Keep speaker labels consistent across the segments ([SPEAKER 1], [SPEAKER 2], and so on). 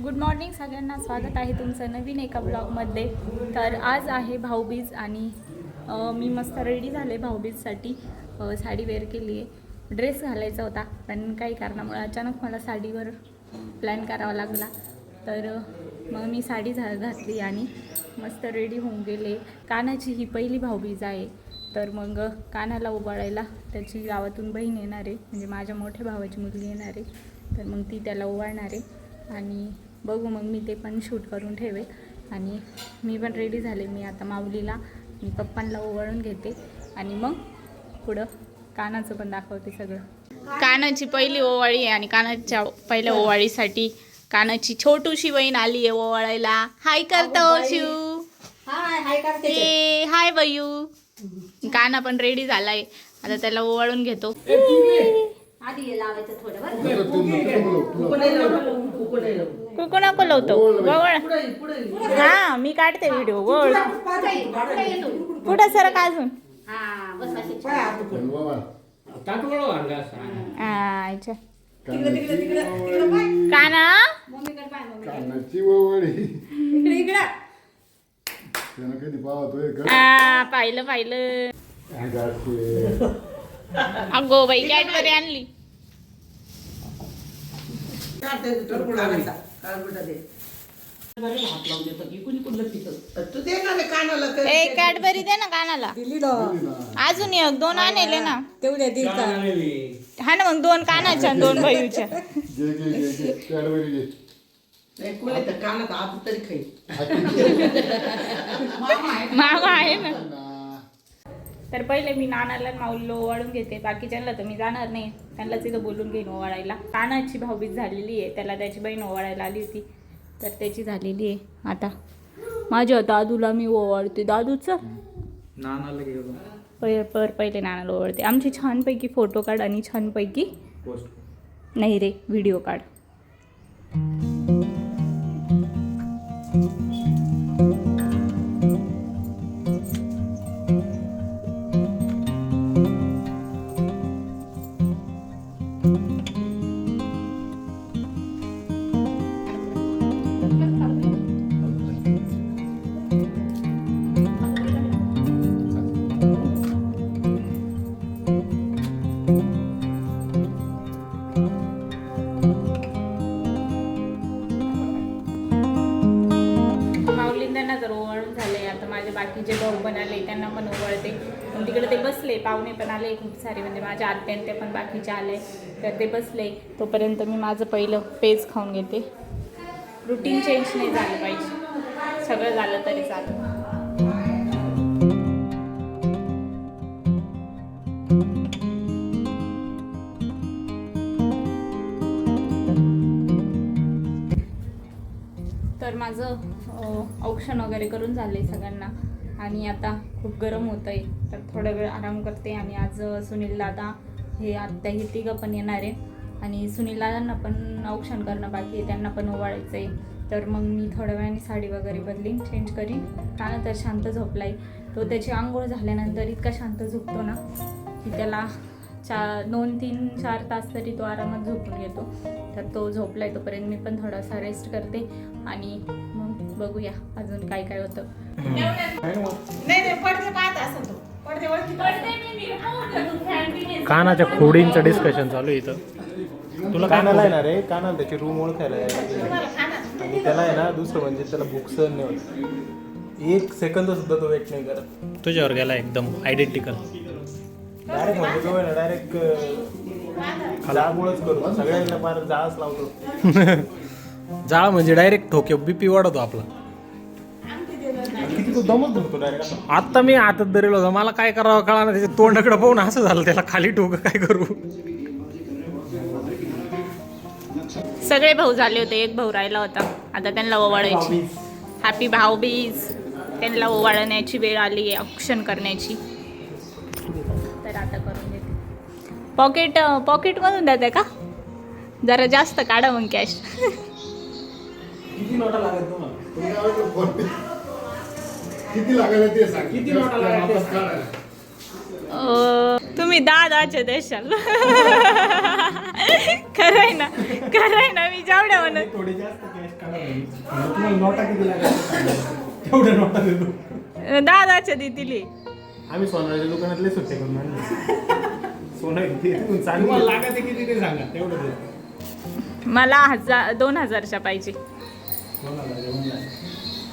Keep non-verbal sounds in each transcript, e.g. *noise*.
[SPEAKER 1] Good morning सगळ्यांना. स्वागत आहे तुमचं नवीन एका ब्लॉगमध्ये. तर आज आहे भाऊबीज आणि मी मस्त रेडी झाले भाऊबीजसाठी. साडी वेअर केली आहे. ड्रेस घालायचा होता पण काही कारणामुळे अचानक मला साडीवर प्लॅन करावा लागला. तर मग मी साडी झा घातली आणि मस्त रेडी होऊन गेले. कानाची ही पहिली भाऊबीज आहे. तर मग कानाला ओवाळायला त्याची गावातून बहीण येणार आहे. म्हणजे माझ्या मोठ्या भावाची मुलगी येणार आहे. तर मग ती त्याला ओवाळणार आहे. आणि बघू मग मी ते पण शूट करून ठेवेल. आणि मी पण रेडी झाले. मी आता माऊलीला मी पप्पांना ओवाळून घेते. आणि मग पुढं कानाचं पण दाखवते सगळं. कानाची पहिली ओवाळी आहे आणि कानाच्या पहिल्या ओवाळीसाठी कानाची छोटूशी बहीण आली आहे ओवाळायला. हाय करतो शिव.
[SPEAKER 2] हाय हाय करते
[SPEAKER 1] ए हाय बयू. काना पण रेडी झालाय. आता त्याला ओवाळून घेतो.
[SPEAKER 2] आधी हे लावायचं थोडं बरं
[SPEAKER 1] कुकू नको लावतो? वळ हा मी काढते व्हिडिओ
[SPEAKER 2] पुढे ये, तू.
[SPEAKER 1] पुढं सर का अजून?
[SPEAKER 2] हा बस अशी छान.
[SPEAKER 1] अच्छा. काना?
[SPEAKER 2] मम्मीकडे पाय मम्मी
[SPEAKER 3] कानाची ओवळी
[SPEAKER 2] इकडे इकडे.
[SPEAKER 3] त्यानं कधी पाहतोय का?
[SPEAKER 1] हा, पाहिलं पाहिलं. अगो बाई कॅडबरी आणली
[SPEAKER 4] तू दे ना रे कानाला कर.
[SPEAKER 1] ए कॅडबरी दे ना कानाला.
[SPEAKER 4] दिली ना
[SPEAKER 1] अजून एक दोन आणले ना.
[SPEAKER 4] तेवढ्या दिल का
[SPEAKER 1] हा ना मग दोन कानाच्या दोन
[SPEAKER 4] तर कानात आप तरी खाईल
[SPEAKER 1] मामा आहे ना. तर पहिले मी नानाला माऊलीला ओवाळून घेते. बाकीच्यांना तर मी जाणार नाही. त्यांनाच इथं बोलून घेईन ओवाळायला. कानाची भाऊबीज झालेली आहे. त्याला त्याची बहीण ओवाळायला आली होती. तर त्याची झालेली आहे. आता माझ्या दादूला मी ओवाळते. दादूचं?
[SPEAKER 5] नानाला गेलो
[SPEAKER 1] पै पर पहिले नानाला ओवाळते. आमची छानपैकी फोटो काढ आणि छानपैकी नाही रे व्हिडिओ काढ. ओवाळून झाले आता माझे बाकीचे भाऊ पण आले त्यांना पण ओवाळते. मग तिकडे ते बसले पाहुणे पण आले खूप सारे म्हणजे माझ्या आत्यान ते पण बाकीचे आले. तर ते बसले. तोपर्यंत मी माझं पहिलं पेज खाऊन घेते. रुटीन चेंज नाही झालं पाहिजे. सगळं झालं तरी चालेल. तर माझं औक्षण वगैरे करून झालं आहे सगळ्यांना. आणि आता खूप गरम होतं आहे तर थोडा वेळ आराम करते आणि आज सुनील दादा हे आत्या हे तिघं पण येणार आहे आणि सुनील दादांना पण औक्षण करणं बाकी आहे. त्यांना पण ओवाळायचं आहे तर मग मी थोड्या वेळाने साडी वगैरे बदलीन चेंज करीन. काना तर शांत झोपला आहे तो त्याची आंघोळ झाल्यानंतर इतका शांत झोपतो ना की त्याला चार दोन तीन चार तास तरी तो आरामात झोपून घेतो. तर तो झोपलाय तोपर्यंत मी पण थोडासा रेस्ट करते. आणि मग बघूया अजून काय काय होतं.
[SPEAKER 4] नाही नाही पडदे पाहत असं तू पडदे वळखी
[SPEAKER 5] कानाच्या खोडींचं डिस्कशन चालू आहे इथं. तुला कानाला येणार आहे? कानाला त्याची रूम ओळखायला आणि त्याला आहे ना दुसरं म्हणजे त्याला भूक सहन नाही होत एक सेकंद सुद्धा तो वेट नाही करत.
[SPEAKER 6] तुझ्यावर गेला एकदम आयडेंटिकल
[SPEAKER 5] डायरेक्ट म्हणजे तो आहे ना डायरेक्ट जाळमुळच करतो सगळ्यांना फार जाळच लावतो. *laughs*
[SPEAKER 6] जाळ म्हणजे डायरेक्ट ठोके बीपी वाढवतो आपला.
[SPEAKER 5] तो दमत धरतो डायरेक्ट
[SPEAKER 6] आता मी हातात धरेल होता. मला काय करावं कळा ना त्याच्या तोंडाकडे पाहून असं झालं त्याला खाली ठोक काय करू?
[SPEAKER 1] सगळे भाऊ झाले होते. एक भाऊ राहिला होता. आता त्यांना ओवाळायची. हॅपी भाऊबीज. त्यांना ओवाळण्याची वेळ आली आहे. औक्षण करण्याची. तर आता करून देते. पॉकेट पॉकेटमधून देते का? जरा जास्त काढा मग कॅश
[SPEAKER 5] किती नोटा लागत तुम्हाला?
[SPEAKER 3] किती लागायला ते सांग.
[SPEAKER 5] किती नोटा लागायला ते सांग.
[SPEAKER 1] तुम्ही दादाचे देशाल. खरं आहे ना खरं आहे ना मी जेवढ्या म्हणत
[SPEAKER 5] थोडे जास्त कॅश काढा तुम्हाला नोटा किती लागतात तेवढ्या नोटा देतो.
[SPEAKER 1] दादाच्या देतील.
[SPEAKER 5] आम्ही सोनाराच्या दुकानातले सुट्टे करून आणले. सोनं किती चांगली लागत किती ते सांगा तेवढं
[SPEAKER 1] मला हजार दोन हजारच्या पाहिजे.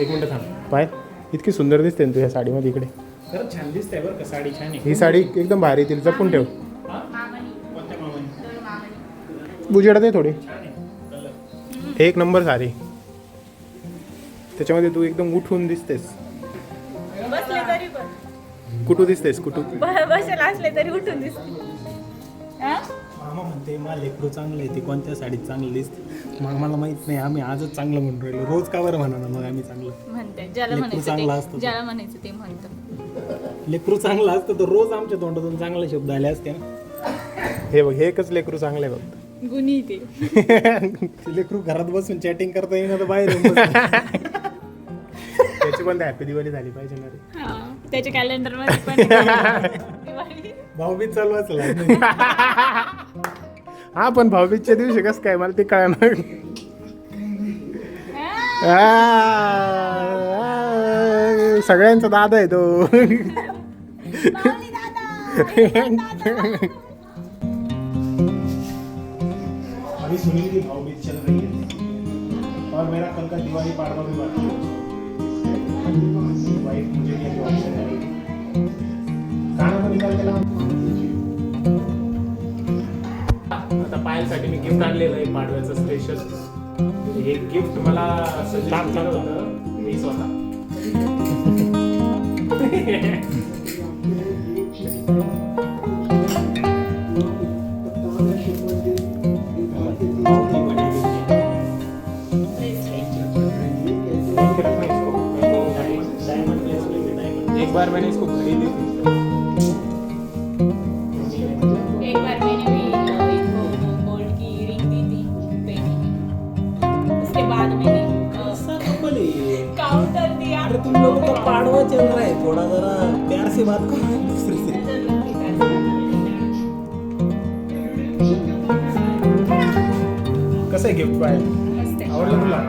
[SPEAKER 5] एक मिनिट थांब. पाय. इतकी सुंदर दिसते ना तू या साडीमध्ये इकडे. खरंच छान दिसते बरं का साडी छान आहे. ही साडी एकदम भारी तिला जपून ठेव. उजेडत आहे थोडी. एक नंबर साडी. त्याच्यामध्ये तू एकदम उठून दिसतेस.
[SPEAKER 1] बसले तरी पण.
[SPEAKER 5] कुठू दिसतेस कुठू?
[SPEAKER 1] ब- बसेल असले तरी उठून दिसते?
[SPEAKER 5] मामा म्हणते मला लेकरू चांगलं आहे ते कोणत्या साडीत चांगलं दिसते मग मला माहीत नाही आम्ही आजच चांगलं म्हणून राहिलो रोज का बरं म्हणा ना मग आम्ही चांगलं
[SPEAKER 1] म्हणते ज्याला
[SPEAKER 5] लेकरू
[SPEAKER 1] म्हणायचं
[SPEAKER 5] चांगलं
[SPEAKER 1] ते
[SPEAKER 5] असतं.
[SPEAKER 1] ज्याला म्हणायचं ते म्हणतं
[SPEAKER 5] लेकरू चांगलं असतं तर रोज आमच्या तोंडातून चांगले शब्द आले असते ना हे बघ हे एकच लेकरू चांगलं आहे फक्त
[SPEAKER 1] गुन्ही ते *laughs*
[SPEAKER 5] ते लेकरू घरात बसून चॅटिंग करता येईना तर बाहेर येऊन. त्याची पण हॅपी दिवाळी झाली पाहिजे ना रे
[SPEAKER 1] हा त्याच्या कॅलेंडरमध्ये पण आहे. दिवाळी. *laughs*
[SPEAKER 5] भाऊबीज चालू असेल हा पण भाऊबीजच्या दिवशी कसं काय? मला ते कळणार सगळ्यांचा दादा आहे तो. अभी सुनील की भाऊबीज चल रही है और मेरा कल का दिवाली पाड़वा भी बाकी है। वाइफ मुझे ये आता पायलसाठी मी गिफ्ट आणलेलं आहे पाडव्याचं स्पेशल हे गिफ्ट मला सजेस्ट केलं होतं. मी स्वतः. *laughs*
[SPEAKER 7] चल रहा है थोड़ा जरा प्यार से बात करो एक दूसरे से
[SPEAKER 5] कसं आहे. गिफ्ट
[SPEAKER 1] आहे.
[SPEAKER 5] आवडलं तुला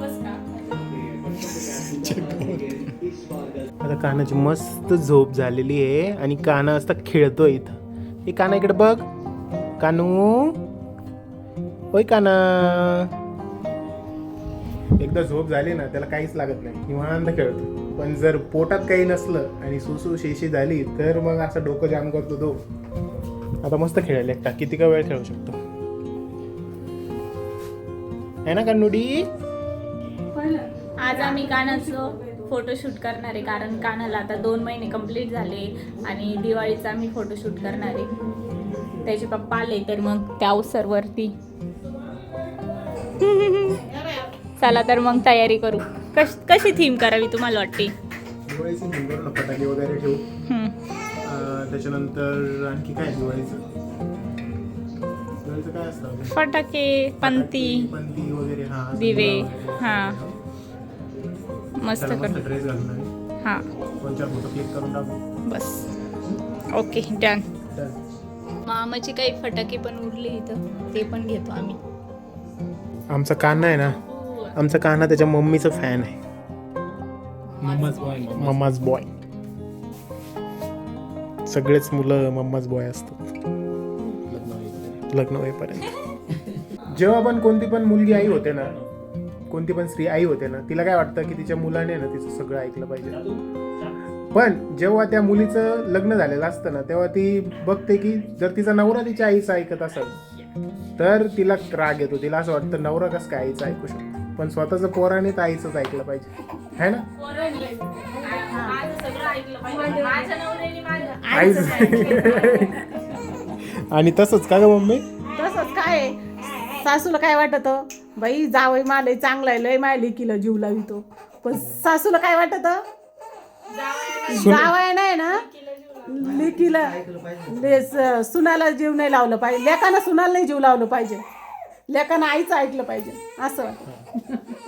[SPEAKER 1] बस का
[SPEAKER 5] आता कानाची मस्त झोप झालेली आहे आणि काना असता खेळतोय इथं. हे काना इकडे बघ. कानू होय काना एकदा झोप झाली ना त्याला काहीच लागत नाही. निवांत खेळतो. पण जर पोटात काही नसलं आणि सुसू शेशी झाली तर मग असं डोकं जाम करतो तो. आता मस्त खेळायला एकटा. किती का वेळ खेळू शकतो? आहे ना कानुडी
[SPEAKER 1] आज आम्ही कानाचं फोटोशूट करणार आहे कारण कानाला आता दोन महिने कंप्लीट झाले आणि दिवाळीचा आम्ही फोटोशूट करणार आहे. त्याचे पप्पा आले तर मग त्या अवसरवरती चला तर मग तयारी करू. कश कशी थीम करावी तुम्हाला वाटते?
[SPEAKER 5] दिवाळीचे फटाके वगैरे ठेवू. अं, त्याच्यानंतर आणखी काय दिवाळीचं? दिवाळीचं काय असतं अजून?
[SPEAKER 1] फटाके पंती.
[SPEAKER 5] पंती वगैरे हा असं
[SPEAKER 1] दिवे
[SPEAKER 5] वगैरे.
[SPEAKER 1] हा. मस्त
[SPEAKER 5] त्याला मस्त
[SPEAKER 1] कर.
[SPEAKER 5] ड्रेस घालून आम्ही
[SPEAKER 1] हा.
[SPEAKER 5] दोन चार फोटो क्लिक करून टाकू.
[SPEAKER 1] बस. Okay done.
[SPEAKER 5] Done.
[SPEAKER 1] मामाची काही फटाके पण उरले इथं ते पण घेतो आम्ही.
[SPEAKER 5] आमचा कान्हा आहे ना? आमचा कान्हा त्याच्या मम्मीचं फॅन आहे. मम्माज बॉय सगळेच मुलं मम्माज बॉय असतात. लग्न होईपर्यंत. जेव्हा पण कोणती पण मुलगी आई होते ना कोणती पण स्त्री आई होते ना तिला काय वाटतं की तिच्या मुलाने ना तिचं सगळं ऐकलं पाहिजे? पण जेव्हा त्या मुलीचं लग्न झालेलं असतं ना तेव्हा ती बघते की जर तिचा नवरा तिच्या आईचं ऐकत असेल तर तिला राग येतो. तिला असं वाटतं नवरा कसं काय आईचं ऐकू शकतो? पण स्वतःचं पोराने तर आईचंच ऐकलं पाहिजे. है ना? आईच. आणि तसंच का ग मम्मी?
[SPEAKER 4] तसंच काय? सासूला काय वाटत? बाई जावई मालय चांगला आहे लय मायली किला जीव लावितो. पण सासूला काय वाटत? जावय नाही ना? लेकीला ले- सुनाला जीव नाही लावलं पाहिजे. लेकानं सुनाला नाही जीव लावलं पाहिजे. लेकानं आईचं ऐकलं पाहिजे. असं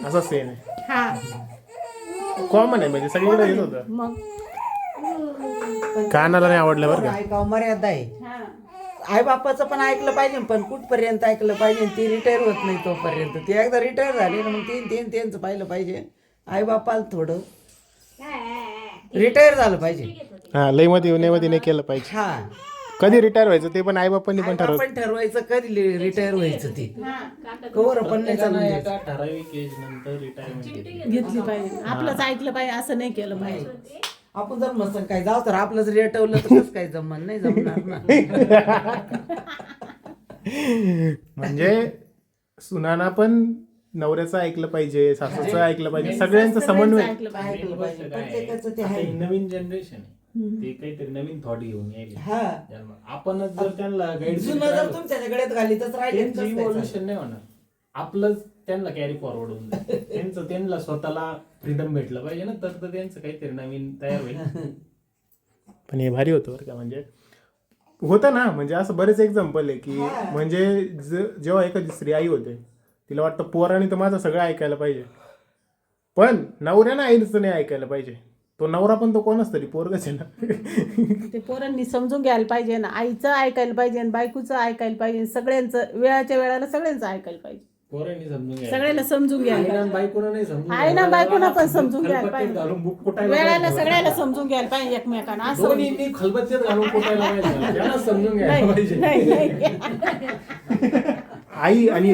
[SPEAKER 5] असं सेम आहे.
[SPEAKER 4] हा.
[SPEAKER 5] कॉमन आहे म्हणजे सगळीकडे होतं.
[SPEAKER 4] मग?
[SPEAKER 5] कानाला नाही आवडलं बरं का?
[SPEAKER 8] ऐकावं मर्यादा आहे. आई बापाचं पण ऐकलं पाहिजे पण कुठपर्यंत ऐकलं पाहिजे ती रिटायर होत नाही तोपर्यंत. ती एकदा रिटायर झाली ना मग तीन तीन त्यांचं पाहिलं पाहिजे. आई बापाला थोडं रिटायर झालं पाहिजे.
[SPEAKER 5] हा लयमध्ये मध्ये नाही केलं पाहिजे.
[SPEAKER 8] हा.
[SPEAKER 5] कधी रिटायर व्हायचं ते पण आई बापांनी पण ठरवलं.
[SPEAKER 8] आपण ठरवायचं कधी रिटायर व्हायचं ती. कवर पण नाही चालून द्यायचं.
[SPEAKER 5] एका ठराविक एज नंतर रिटायरमेंट
[SPEAKER 4] घेतली पाहिजे. आपलंच ऐकलं पाहिजे असं नाही केलं पाहिजे.
[SPEAKER 8] आपण जर मस्त काय जाऊ तर आपलं जर रेटवलं तर कसं काय जमन नाही जमणार ना. *laughs*
[SPEAKER 5] म्हणजे सुनाना पण नवऱ्याचं ऐकलं पाहिजे सासूचं ऐकलं पाहिजे सगळ्यांचं समन्वय.
[SPEAKER 4] ऐकलं पाहिजे.
[SPEAKER 8] ऐकलं पाहिजे प्रत्येकाचं ते
[SPEAKER 9] आता
[SPEAKER 8] आहे.
[SPEAKER 9] ही नवीन जनरेशन आहे. ते काहीतरी नवीन थॉट घेऊन यायले.
[SPEAKER 8] हा.
[SPEAKER 9] आपणच जर त्यांना गाईड
[SPEAKER 8] जुनं जर तुमच्या गळ्यात घाली तर राहिले
[SPEAKER 9] त्यांची इव्हॉल्युशन नाही होणार. आपलंच त्यांना कॅरी फॉरवर्ड होऊन जाईल. त्यांचं त्यांना स्वतःला फ्रीडम भेटलं पाहिजे ना तर तर त्यांचं काहीतरी नवीन तयार होईल. *laughs*
[SPEAKER 5] पण हे भारी होतं बरं का म्हणजे होतं ना म्हणजे असं बरेच एक्झाम्पल आहे की म्हणजे ज- जेव्हा एखादी स्त्री आई होते तिला वाटतं पोराने तर माझं सगळं ऐकायला पाहिजे. पण नवऱ्यानं आईचं नाही ऐकायला पाहिजे. तो नवरा पण तो कोणच तरी पोरगच आहे ना.
[SPEAKER 4] ते पोरांनी समजून घ्यायला पाहिजे ना. आईचं ऐकायला पाहिजे आणि बायकोचं ऐकायला पाहिजे. सगळ्यांचं वेळाच्या वेळाला सगळ्यांचं ऐकायला पाहिजे.
[SPEAKER 9] पोरांनी समजून घ्या
[SPEAKER 4] सगळ्याला समजून घ्यायला
[SPEAKER 9] बायकोनं नाही समजून
[SPEAKER 4] आईला
[SPEAKER 9] घ्यायला.
[SPEAKER 4] बायकोनं पण समजून घ्यायला पाहिजे.
[SPEAKER 9] घालून बुक कुटायला
[SPEAKER 4] वेळाला. सगळ्याला समजून घ्यायला पाहिजे एकमेकांना. असं
[SPEAKER 9] खलबत्त्यात घालून कुटायला पाहिजे. *laughs* त्यांना समजून घ्यायला
[SPEAKER 4] नाही
[SPEAKER 9] पाहिजे.
[SPEAKER 4] नाही नाही. *laughs* *laughs*
[SPEAKER 5] आई आणि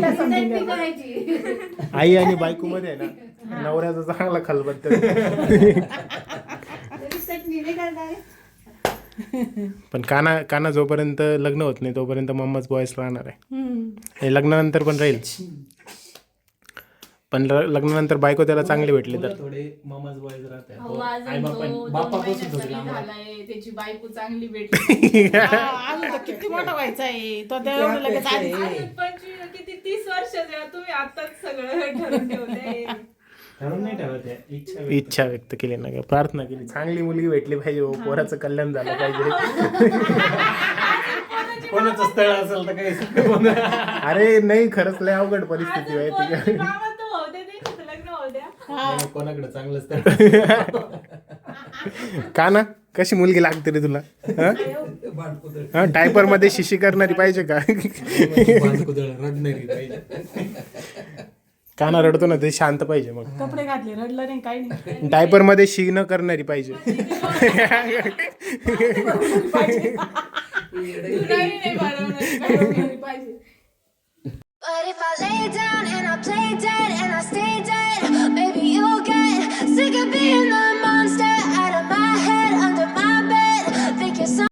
[SPEAKER 5] आई आणि बायको मध्ये आहे ना *laughs* नवऱ्याचा चांगला खलबत्त्या *laughs*
[SPEAKER 2] करणार
[SPEAKER 5] पण काना काना जोपर्यंत लग्न होत नाही तोपर्यंत मम्माच बॉयस राहणार आहे. हे लग्नानंतर पण राहील. पण ल- लग्नानंतर बायको त्याला चांगली भेटली तर.
[SPEAKER 9] थोडे- थोडे मामाज बॉयज राहतात.
[SPEAKER 1] अहो,
[SPEAKER 9] तो
[SPEAKER 1] अजून
[SPEAKER 9] आई
[SPEAKER 1] तो
[SPEAKER 9] बापा
[SPEAKER 1] दोन
[SPEAKER 9] बापापासून
[SPEAKER 1] महिन्याचा
[SPEAKER 9] थोडी लांब राहतो.
[SPEAKER 1] झालाय त्याची बायको चांगली भेटली. *laughs*
[SPEAKER 4] हा, अजून तर किती मोठा व्हायचा आहे तो तेवढं लगेच आधी
[SPEAKER 1] अजून पंचवीस किती तीस वर्षाचे तुम्ही आताच सगळं ठरवून ठेवलंय.
[SPEAKER 9] ठरवून नाही ठेवत आहे. इच्छा व्यक्त.
[SPEAKER 5] इच्छा व्यक्त केली ना का प्रार्थना केली. चांगली मुलगी भेटली पाहिजे हो, पोराचं कल्याण झालं *laughs* पाहिजे.
[SPEAKER 9] कोणाचं स्थळ असेल तर काही
[SPEAKER 5] अरे नाही खरंच लय अवघड परिस्थिती आहे. तुझ्या
[SPEAKER 1] मामा तो होते ते लग्न होत्या
[SPEAKER 9] कोणाकडे? चांगलंच *laughs*
[SPEAKER 5] का ना? कशी मुलगी लागते रे तुला? डायपरमध्ये शिशी करणारी पाहिजे का?
[SPEAKER 9] का
[SPEAKER 5] ना रडतो ना ते शांत पाहिजे मग.
[SPEAKER 4] कपडे घातले रडलं नाही काही नाही.
[SPEAKER 5] डायपरमध्ये शी न करणारी पाहिजे.
[SPEAKER 1] But if I
[SPEAKER 10] lay down and I play dead and I stay dead sick of being the